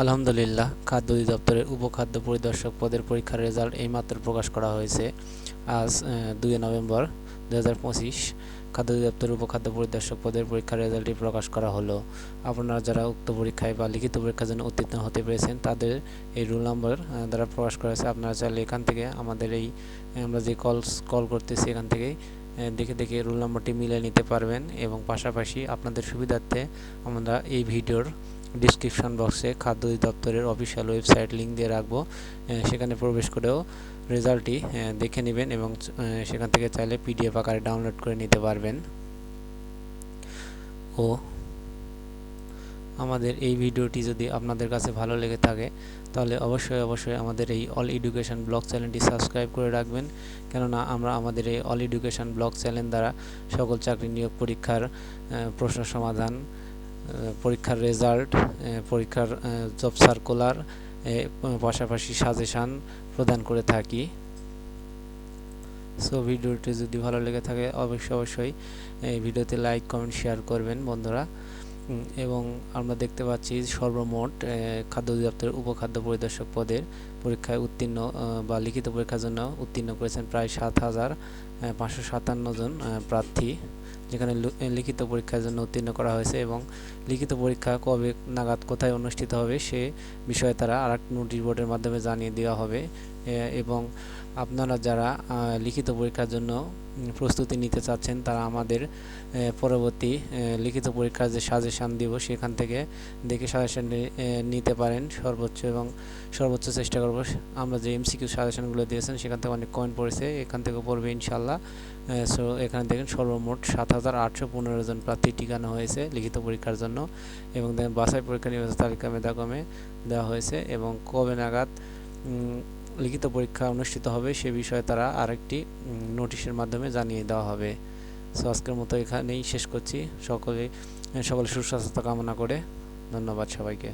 আলহামদুলিল্লাহ, খাদ্য অধিদপ্তরের উপখাদ্য পরিদর্শক পদের পরীক্ষার রেজাল্ট এইমাত্র প্রকাশ করা হয়েছে। আজ দুই নভেম্বর দু হাজার পঁচিশ, খাদ্য অধিদপ্তরের উপখাদ্য পরিদর্শক পদের পরীক্ষার রেজাল্টটি প্রকাশ করা হলো। আপনারা যারা উক্ত পরীক্ষায় বা লিখিত পরীক্ষার জন্য উত্তীর্ণ হতে পেরেছেন, তাদের এই রোল নম্বর দ্বারা প্রকাশ করা হয়েছে। আপনারা চাইলে এখান থেকে আমাদের এই, আমরা যে কল কল করতেছি এখান থেকে দেখে দেখে রোল নম্বরটি মিলিয়ে নিতে পারবেন এবং পাশাপাশি আপনাদের সুবিধার্থে আমরা এই ভিডিওর ডিসক্রিপশন বক্সে খাদ্য অধিদপ্তরের অফিসিয়াল ওয়েবসাইট লিঙ্ক দিয়ে রাখব। সেখানে প্রবেশ করেও রেজাল্টটি দেখে নেবেন এবং সেখান থেকে চাইলে পিডিএফ আকারে ডাউনলোড করে নিতে পারবেন। ও, আমাদের এই ভিডিওটি যদি আপনাদের কাছে ভালো লেগে থাকে, তাহলে অবশ্যই অবশ্যই আমাদের এই অল এডুকেশন ব্লগ চ্যানেলটি সাবস্ক্রাইব করে রাখবেন। কেননা আমরা আমাদের এই অল এডুকেশন ব্লগ চ্যানেল দ্বারা সকল চাকরি নিয়োগ পরীক্ষার প্রশ্ন সমাধান পরীক্ষার রেজাল্ট পরীক্ষার জব সার্কুলার পাশাপাশি সাজেশান প্রদান করে থাকি। সো ভিডিওটি যদি ভালো লেগে থাকে, অবশ্যই অবশ্যই এই ভিডিওতে লাইক কমেন্ট শেয়ার করবেন বন্ধুরা। এবং আমরা দেখতে পাচ্ছি সর্বমোট খাদ্য অধিদপ্তরের উপখাদ্য পরিদর্শক পদের পরীক্ষায় উত্তীর্ণ বা লিখিত পরীক্ষার জন্য উত্তীর্ণ করেছেন প্রায় সাত হাজার পাঁচশো সাতান্ন জন প্রার্থী, যেখানে লিখিত পরীক্ষার জন্য উত্তীর্ণ করা হয়েছে এবং লিখিত পরীক্ষা কবে নাগাদ কোথায় অনুষ্ঠিত হবে সে বিষয়ে তারা আর এক নোটিশ বোর্ডের মাধ্যমে জানিয়ে দেওয়া হবে। এবং আপনারা যারা লিখিত পরীক্ষার জন্য প্রস্তুতি নিতে চাচ্ছেন, তারা আমাদের পরবর্তী লিখিত পরীক্ষার যে সাজেশান দিব সেখান থেকে দেখে সাজেশান নিতে পারেন। সর্বোচ্চ এবং সর্বোচ্চ চেষ্টা করব। আমরা যে এমসিকিউ সাজেশানগুলো দিয়েছেন, সেখান থেকে অনেক কয়েন পড়েছে, এখান থেকে পড়বে ইনশাল্লাহ। সো এখানে দেখেন সর্বমোট সাত হাজার আটশো পনেরো জন প্রার্থী টিকানো হয়েছে লিখিত পরীক্ষার জন্য এবং দেখেন বাছাই পরীক্ষা নির্বাচন তালিকা মেধাক্রমে দেওয়া হয়েছে এবং কবে নাগাদ লিখিত পরীক্ষা অনুষ্ঠিত হবে সে বিষয়ে তারা আরেকটি নোটিশের মাধ্যমে জানিয়ে দেওয়া হবে। সো আজকের মতো এখানেই শেষ করছি। সকলে সকলে সুস্বাস্থ্য কামনা করে ধন্যবাদ সবাইকে।